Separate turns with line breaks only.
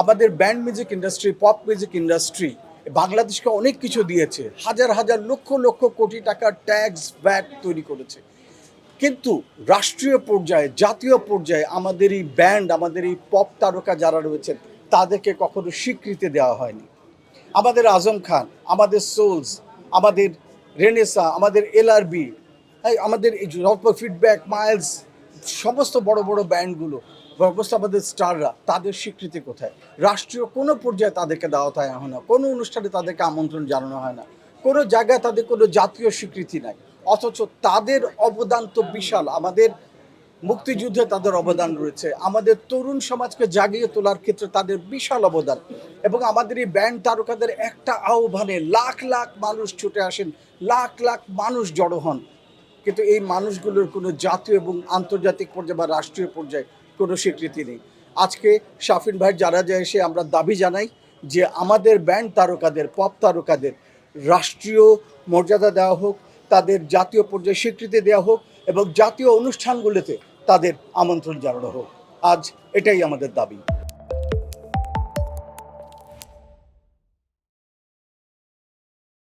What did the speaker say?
আমাদের band music industry pop music industry বাংলাদেশকে অনেক কিছু দিয়েছে। হাজার হাজার লক্ষ লক্ষ কোটি টাকার ট্যাক্স ভ্যাট তৈরি করেছে। কিন্তু রাষ্ট্রীয় পর্যায়ে, জাতীয় পর্যায়ে আমাদের এই ব্যান্ড আমাদের এই পপ তারকা যারা রয়েছেন, তাদেরকে কখনো স্বীকৃতি দেওয়া হয়নি। আমাদের আজম খান, আমাদের সোলস আমাদের রেনেসা আমাদের এলআরবি আমাদের ফিডব্যাক মাইলস সমস্ত বড় বড় ব্যান্ডগুলো আমাদের স্টাররা তাদের স্বীকৃতি কোথায়? রাষ্ট্রীয় কোনো পর্যায়ে তাদেরকে দেওয়া হয় না, কোনো অনুষ্ঠানে তাদেরকে আমন্ত্রণ জানানো হয় না, কোনো জায়গায় তাদের কোনো জাতীয় স্বীকৃতি নাই। অথচ তাদের অবদান তো বিশাল, আমাদের মুক্তিযুদ্ধে তাদের অবদান রয়েছে, আমাদের তরুণ সমাজকে জাগিয়ে তোলার ক্ষেত্রে তাদের বিশাল অবদান এবং আমাদের এই ব্যান্ড তারকাদের একটা আহ্বানে লাখ লাখ মানুষ ছুটে আসেন, লাখ লাখ মানুষ জড়ো হন। কিন্তু এই মানুষগুলোর কোনো জাতীয় এবং আন্তর্জাতিক পর্যায়ে বা রাষ্ট্রীয় পর্যায়ে কোনো স্বীকৃতি নেই। আজকে শাফিন ভাই, যারা যায় এসে আমরা দাবি জানাই যে আমাদের ব্যান্ড তারকাদের পপ তারকাদের রাষ্ট্রীয় মর্যাদা দেওয়া হোক, তাদের জাতীয় পর্যায়ে স্বীকৃতি দেওয়া হোক এবং জাতীয় অনুষ্ঠানগুলোতে তাদের আমন্ত্রণ জানানো হোক। আজ এটাই আমাদের দাবি।